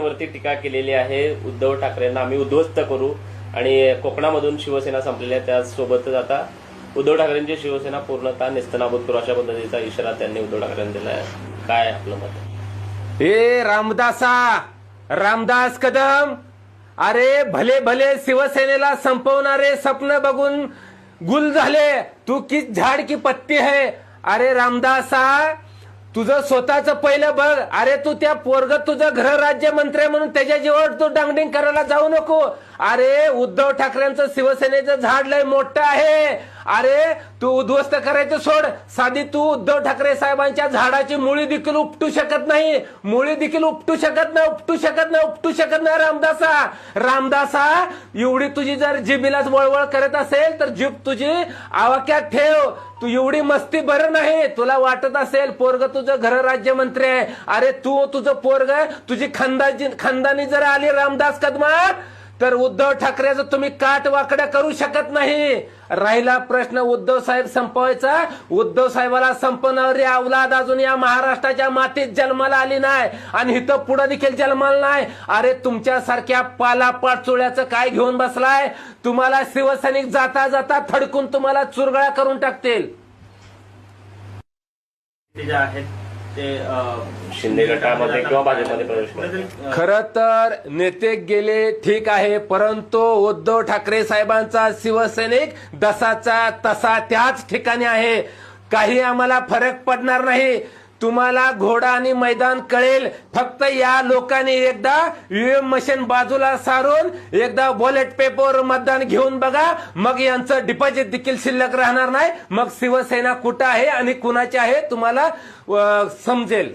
वरती टीका केलेली आहे. उद्धव ठाकरेंना आम्ही उद्ध्वस्त करू. आणि कोकणामधून शिवसेना संपलेल्या त्यासोबतच आता उद्धव ठाकरेंची शिवसेना पूर्णतः निस्तनाबूत करू अशा पद्धतीचा इशारा त्यांनी उद्धव ठाकरेंना दिला आहे. काय आपलं मत ए रामदासा! रामदास कदम! अरे भले भले शिवसेनेला संपवणारे स्वप्न बघून गुल झाले तू की झाड की पत्ती है. अरे रामदासा! तुझं स्वतःच पहिलं बघ. अरे तू त्या पोरग तुझं घर मंत्री आहे म्हणून त्याच्या जीवावर तू डांगडिंग करायला जाऊ नको. अरे उद्धव ठाकरेंचं शिवसेनेचं झाड लय मोठं आहे. अरे तू उद्ध्वस्त करायचं सोड. साधी तू उद्धव ठाकरे साहेबांच्या झाडाची मुळी देखील उपटू शकत नाही. मुळी देखील उपटू शकत नाही उपटू शकत नाही उपटू शकत नाही रामदासा. रामदासा एवढी तुझी जर जिबीलाच वळवळ करत असेल तर जीभ तुझी आवाक्यात ठेव. तू एवढी मस्ती बरं नाही. तुला वाटत असेल पोरग तुझं घर राज्यमंत्री आहे. अरे तू तुझं पोरग तुझी खंदाची खंदानी जर आली रामदास कदमार तर उद्धव ठाकरेचं तुम्ही काट वाकड्या करू शकत नाही. राहिला प्रश्न उद्धव साहेब संपवायचा. उद्धव साहेबाला संपवणारी अवलाद अजून या महाराष्ट्राच्या मातीत जन्माला आली नाही. आणि इथं पुढे देखील जन्माला नाही. अरे तुमच्यासारख्या पाला पाचोळ्याचं काय घेऊन बसलाय? तुम्हाला शिवसैनिक जाता जाता थडकून तुम्हाला चुरगळा करून टाकतील. आहेत ते शिंदे गटामध्ये किंवा भाजपमध्ये प्रवेश खर तर नेते गेले ठीक आहे परंतु उद्धव ठाकरे साहेबांचा शिवसैनिक दसाचा तसा त्याच ठिकाणी आहे. काही आम्हाला फरक पडणार नाही. तुम्हाला घोडा आणि मैदान कळेल. फक्त या लोकांनी एकदा ईव्हीएम मशीन बाजूला सारून एकदा बॉलेट पेपर मतदान घेऊन बघा. मग यांचं डिपॉझिट देखील शिल्लक राहणार नाही. मग शिवसेना कुठं आहे आणि कुणाची आहे तुम्हाला समजेल.